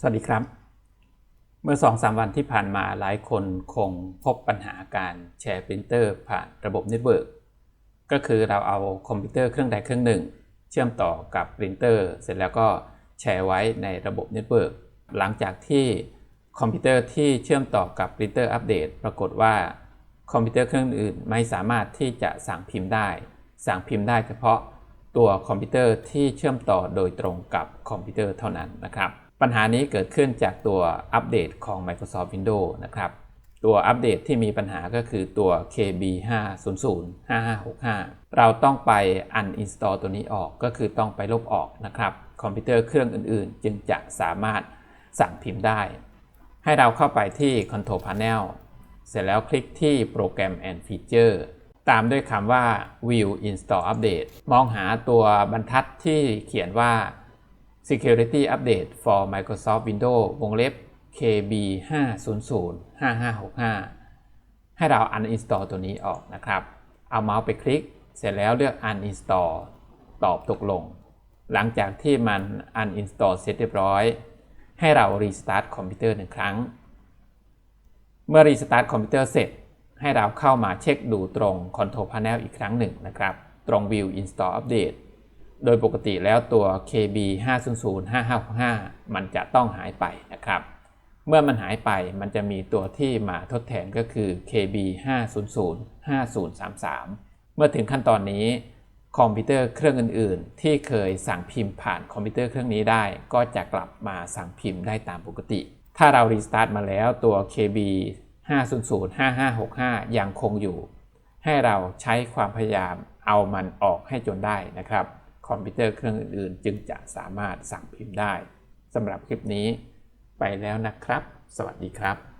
สวัสดีครับ เมื่อ 2-3 วันที่ผ่านมาหลายคนคงพบปัญหาการแชร์ปรินเตอร์ผ่านระบบเน็ตเวิร์กก็คือเราเอาคอมพิวเตอร์เครื่องใดเครื่องหนึ่ง เชื่อมต่อกับปรินเตอร์เสร็จแล้วก็แชร์ไว้ในระบบเน็ตเวิร์กหลังจากที่คอมพิวเตอร์ที่เชื่อมต่อกับปรินเตอร์อัปเดตปรากฏว่าคอมพิวเตอร์เครื่องอื่นไม่สามารถที่จะสั่งพิมพ์ได้ สั่งพิมพ์ได้เฉพาะตัวคอมพิวเตอร์ที่เชื่อมต่อโดยตรงกับคอมพิวเตอร์เท่านั้นนะครับ ปัญหานี้เกิดขึ้นจากตัวอัปเดตของ Microsoft Windows นะครับ ตัวอัปเดตที่มีปัญหาก็คือตัว KB 500 5565 เราต้องไป uninstall ตัวนี้ออกก็คือต้องไปลบออกนะครับ คอมพิวเตอร์เครื่องอื่นๆ จึงจะสามารถสั่งพิมพ์ได้ ให้เราเข้าไปที่ Control Panel เสร็จแล้วคลิกที่โปรแกรม and Feature ตามด้วยคำว่า View Install Update มองหาตัวบรรทัดที่เขียนว่า Security Update for Microsoft Windows วงเล็บ KB 500 5565 ให้เรา uninstall ตัวนี้ออกนะครับ เอาเมาส์ไปคลิก เสร็จแล้วเลือก uninstall ตอบตกลง หลังจากที่มัน uninstall เสร็จเรียบร้อย ให้เรา restart คอมพิวเตอร์หนึ่งครั้ง เมื่อ restart คอมพิวเตอร์เสร็จ ให้เราเข้ามาเช็คดูตรง Control Panel อีกครั้งหนึ่งนะครับ ตรง View Install Update โดยปกติแล้วตัว KB 500 5 5 5มันจะต้องหายไปนะครับ เมื่อมันหายไปมันจะมีตัวที่มาทดแทนก็คือ KB 500 5033 เมื่อถึงขั้นตอนนี้ คอมพิวเตอร์เครื่องอื่น ๆ ที่เคยสั่งพิมพ์ผ่านคอมพิวเตอร์เครื่องนี้ได้ ก็จะกลับมาสั่งพิมพ์ได้ตามปกติ ถ้าเรารีสตาร์ทมาแล้วตัว KB 500 5565 ยังคงอยู่ ให้เราใช้ความพยายามเอามันออกให้จนได้นะครับ คอมพิวเตอร์เครื่องอื่นๆ จึงจะสามารถสั่งพิมพ์ได้สำหรับคลิปนี้ ไปแล้วนะครับ สวัสดีครับ